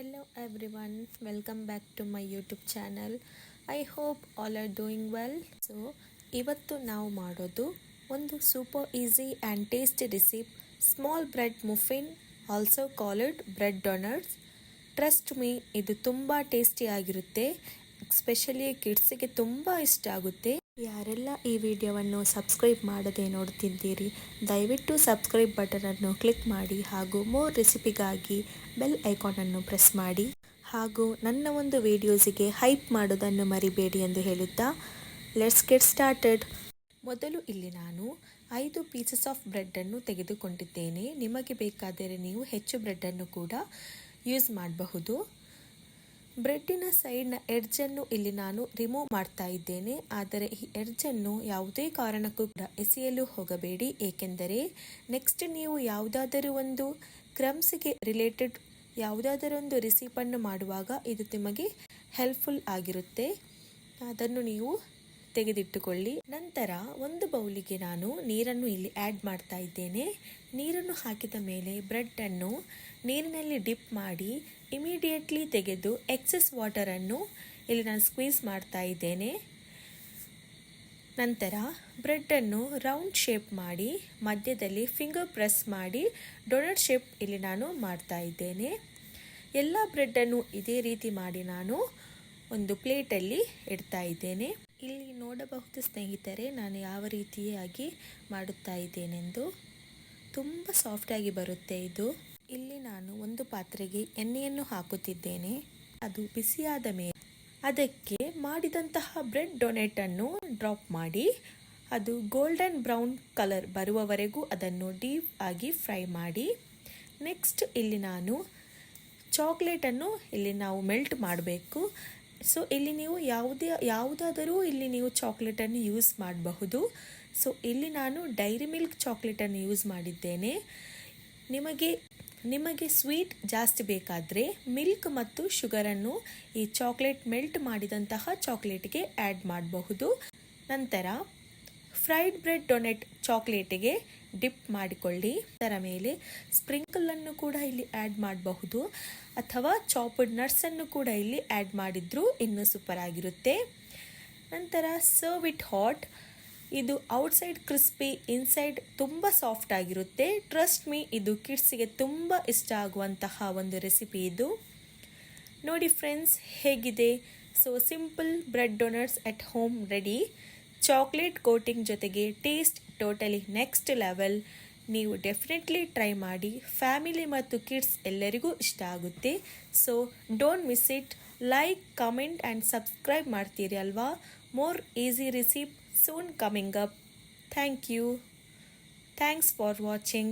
Hello everyone, welcome back to my YouTube channel. I hope all are doing well. So ಇವತ್ತು ನಾವು ಮಾಡೋದು ಒಂದು super easy and tasty recipe small bread muffin also called bread donuts trust me ಇದು ತುಂಬ tasty ಆಗಿರುತ್ತೆ especially ಕಿಡ್ಸಿಗೆ ತುಂಬ ಇಷ್ಟ ಆಗುತ್ತೆ ಯಾರೆಲ್ಲ ಈ ವಿಡಿಯೋವನ್ನು ಸಬ್ಸ್ಕ್ರೈಬ್ ಮಾಡದೆ ನೋಡ್ತಿದ್ದೀರಿ, ದಯವಿಟ್ಟು ಸಬ್ಸ್ಕ್ರೈಬ್ ಬಟನನ್ನು ಕ್ಲಿಕ್ ಮಾಡಿ ಹಾಗೂ ಮೋರ್ ರೆಸಿಪಿಗಾಗಿ ಬೆಲ್ ಐಕಾನನ್ನು ಪ್ರೆಸ್ ಮಾಡಿ ಹಾಗೂ ನನ್ನ ಒಂದು ವಿಡಿಯೋಸಿಗೆ ಹೈಪ್ ಮಾಡೋದನ್ನು ಮರಿಬೇಡಿ ಎಂದು ಹೇಳುತ್ತಾ ಲೆಟ್ಸ್ ಗೆಟ್ ಸ್ಟಾರ್ಟೆಡ್ ಮೊದಲು ಇಲ್ಲಿ ನಾನು ಐದು ಪೀಸಸ್ ಆಫ್ ಬ್ರೆಡ್ಡನ್ನು ತೆಗೆದುಕೊಂಡಿದ್ದೇನೆ. ನಿಮಗೆ ಬೇಕಾದರೆ ನೀವು ಹೆಚ್ಚು ಬ್ರೆಡ್ಡನ್ನು ಕೂಡ ಯೂಸ್ ಮಾಡಬಹುದು. ಬ್ರೆಡ್ಡಿನ ಸೈಡ್ನ ಎಡ್ಜನ್ನು ಇಲ್ಲಿ ನಾನು ರಿಮೂವ್ ಮಾಡ್ತಾ ಇದ್ದೇನೆ. ಆದರೆ ಈ ಎಡ್ಜನ್ನು ಯಾವುದೇ ಕಾರಣಕ್ಕೂ ಕೂಡ ಎಸೆಯಲು ಹೋಗಬೇಡಿ. ಏಕೆಂದರೆ ನೆಕ್ಸ್ಟ್ ನೀವು ಯಾವುದಾದರೂ ಒಂದು ಕ್ರಮ್ಸ್ಗೆ ರಿಲೇಟೆಡ್ ಯಾವುದಾದರೂ ಒಂದು ರಿಸಿಪನ್ನು ಮಾಡುವಾಗ ಇದು ನಿಮಗೆ ಹೆಲ್ಪ್ಫುಲ್ ಆಗಿರುತ್ತೆ. ಅದನ್ನು ನೀವು ತೆಗೆದಿಟ್ಟುಕೊಳ್ಳಿ. ನಂತರ ಒಂದು ಬೌಲಿಗೆ ನಾನು ನೀರನ್ನು ಇಲ್ಲಿ ಆ್ಯಡ್ ಮಾಡ್ತಾ ಇದ್ದೇನೆ. ನೀರನ್ನು ಹಾಕಿದ ಮೇಲೆ ಬ್ರೆಡ್ಡನ್ನು ನೀರಿನಲ್ಲಿ ಡಿಪ್ ಮಾಡಿ ಇಮಿಡಿಯೇಟ್ಲಿ ತೆಗೆದು ಎಕ್ಸೆಸ್ ವಾಟರನ್ನು ಇಲ್ಲಿ ನಾನು ಸ್ಕ್ವೀಸ್ ಮಾಡ್ತಾ ಇದ್ದೇನೆ. ನಂತರ ಬ್ರೆಡ್ಡನ್ನು ರೌಂಡ್ ಶೇಪ್ ಮಾಡಿ ಮಧ್ಯದಲ್ಲಿ ಫಿಂಗರ್ ಪ್ರೆಸ್ ಮಾಡಿ ಡೊನಟ್ ಶೇಪ್ ಇಲ್ಲಿ ನಾನು ಮಾಡ್ತಾ ಇದ್ದೇನೆ. ಎಲ್ಲ ಬ್ರೆಡ್ಡನ್ನು ಇದೇ ರೀತಿ ಮಾಡಿ ನಾನು ಒಂದು ಪ್ಲೇಟಲ್ಲಿ ಇಡ್ತಾ ಇದ್ದೇನೆ. ಇಲ್ಲಿ ನೋಡಬಹುದು ಸ್ನೇಹಿತರೆ, ನಾನು ಯಾವ ರೀತಿಯಾಗಿ ಮಾಡುತ್ತಾ ಇದ್ದೇನೆಂದು. ತುಂಬ ಸಾಫ್ಟಾಗಿ ಬರುತ್ತೆ ಇದು. ಇಲ್ಲಿ ನಾನು ಒಂದು ಪಾತ್ರೆಗೆ ಎಣ್ಣೆಯನ್ನು ಹಾಕುತ್ತಿದ್ದೇನೆ. ಅದು ಬಿಸಿಯಾದ ಮೇಲೆ. ಅದಕ್ಕೆ ಮಾಡಿದಂತಹ ಬ್ರೆಡ್ ಡೊನೆಟನ್ನು ಡ್ರಾಪ್ ಮಾಡಿ, ಅದು ಗೋಲ್ಡನ್ ಬ್ರೌನ್ ಕಲರ್ ಬರುವವರೆಗೂ ಅದನ್ನು ಡೀಪ್ ಆಗಿ ಫ್ರೈ ಮಾಡಿ. ನೆಕ್ಸ್ಟ್ ಇಲ್ಲಿ ನಾನು ಚಾಕ್ಲೇಟನ್ನು ಇಲ್ಲಿ ನಾವು ಮೆಲ್ಟ್ ಮಾಡಬೇಕು. ಸೊ ಇಲ್ಲಿ ನೀವು ಯಾವುದೇ, ಯಾವುದಾದರೂ ಇಲ್ಲಿ ನೀವು ಚಾಕ್ಲೇಟನ್ನು ಯೂಸ್ ಮಾಡಬಹುದು. ಸೊ ಇಲ್ಲಿ ನಾನು ಡೈರಿ ಮಿಲ್ಕ್ ಚಾಕ್ಲೇಟನ್ನು ಯೂಸ್ ಮಾಡಿದ್ದೇನೆ. ನಿಮಗೆ ನಿಮಗೆ ಸ್ವೀಟ್ ಜಾಸ್ತಿ ಬೇಕಾದರೆ ಮಿಲ್ಕ್ ಮತ್ತು ಶುಗರನ್ನು ಈ ಚಾಕ್ಲೇಟ್ ಮೆಲ್ಟ್ ಮಾಡಿದಂತಹ ಚಾಕ್ಲೇಟ್ಗೆ ಆ್ಯಡ್ ಮಾಡಬಹುದು. ನಂತರ ಫ್ರೈಡ್ ಬ್ರೆಡ್ ಡೊನೆಟ್ ಚಾಕ್ಲೇಟಿಗೆ ಡಿಪ್ ಮಾಡಿಕೊಳ್ಳಿ. ಅದರ ಮೇಲೆ ಸ್ಪ್ರಿಂಕಲನ್ನು ಕೂಡ ಇಲ್ಲಿ ಆ್ಯಡ್ ಮಾಡಬಹುದು. ಅಥವಾ ಚಾಪಡ್ ನಟ್ಸನ್ನು ಕೂಡ ಇಲ್ಲಿ ಆ್ಯಡ್ ಮಾಡಿದರೂ ಇನ್ನೂ ಸೂಪರ್ ಆಗಿರುತ್ತೆ ನಂತರ ಸರ್ವ್ ಇಟ್ ಹಾಟ್. ಇದು ಔಟ್ಸೈಡ್ ಕ್ರಿಸ್ಪಿ, ಇನ್ಸೈಡ್ ತುಂಬ ಸಾಫ್ಟ್ ಆಗಿರುತ್ತೆ. ಟ್ರಸ್ಟ್ ಮೀ, ಇದು ಕಿಡ್ಸಿಗೆ ತುಂಬ ಇಷ್ಟ ಆಗುವಂತಹ ಒಂದು ರೆಸಿಪಿ ಇದು. ನೋಡಿ ಫ್ರೆಂಡ್ಸ್, ಹೇಗಿದೆ? So, simple bread donuts at home ready. Chocolate coating ಜೊತೆಗೆ ಟೇಸ್ಟ್ ಟೋಟಲಿ ನೆಕ್ಸ್ಟ್ ಲೆವೆಲ್. ನೀವು ಡೆಫಿನೆಟ್ಲಿ ಟ್ರೈ ಮಾಡಿ. ಫ್ಯಾಮಿಲಿ ಮತ್ತು ಕಿಡ್ಸ್ ಎಲ್ಲರಿಗೂ ಇಷ್ಟ ಆಗುತ್ತೆ. So don't miss it like comment and subscribe ಮಾಡ್ತೀರಿ ಅಲ್ವಾ? More easy recipe soon coming up thank you thanks for watching.